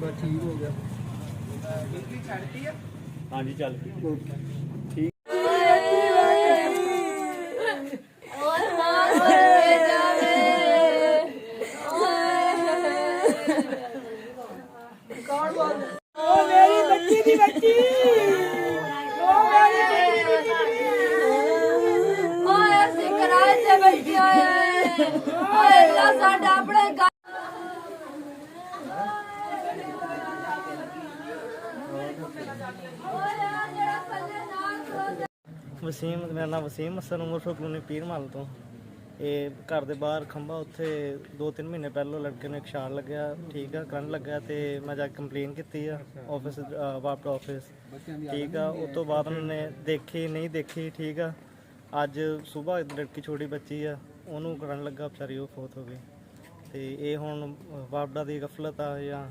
ਬਸ ਠੀਕ ਹੋ ਗਿਆ ਹਾਂਜੀ ਚੱਲ ਓਏ ਮਾਂ ਮਰੇ ਜਾਵੇ ਕੌਣ ਬੋਲ ਉਹ ਮੇਰੀ ਬੱਚੀ ਦੀ ਬੱਚੀ ਉਹ ਮੇਰੀ ਬੱਚੀ ਦੀ ਬੱਚੀ ਓਏ ਅਸੀਂ ਕਿਰਾਏ ਤੇ ਬੈਠੇ ਹੋਏ ਆਂ। ਓਏ ਸਾਡਾ ਵਸੀਮ, ਮੇਰਾ ਨਾਮ ਵਸੀਮ ਅਸਰ ਉਮਰ ਕਲੋਨੀ ਪੀਰ ਮਹੱਲ ਤੋਂ। ਇਹ ਘਰ ਦੇ ਬਾਹਰ ਖੰਭਾ ਉੱਥੇ 2-3 ਮਹੀਨੇ ਪਹਿਲਾਂ ਲੜਕੇ ਨੂੰ ਇੱਕ ਸ਼ਾਟ ਲੱਗਿਆ, ਠੀਕ ਆ, ਕਰਨ ਲੱਗਾ ਤੇ ਮੈਂ ਜਾ ਕੇ ਕੰਪਲੇਨ ਕੀਤੀ ਆ ਆਫਿਸ ਵਾਪਟ ਆਫਿਸ ਠੀਕ ਆ। ਉਸ ਤੋਂ ਬਾਅਦ ਉਹਨਾਂ ਨੇ ਦੇਖੀ, ਨਹੀਂ ਦੇਖੀ, ਠੀਕ ਆ। ਅੱਜ ਸਵੇਰ ਲੜਕੀ ਛੋਟੀ ਬੱਚੀ ਆ, ਉਹਨੂੰ ਕਰਨ ਲੱਗਾ, ਵਿਚਾਰੀ ਉਹ ਫੋਤ ਹੋ ਗਈ। ਤੇ ਇਹ ਹੁਣ ਵਾਪਡਾ ਦੀ ਗਫਲਤ ਆ ਜਾਂ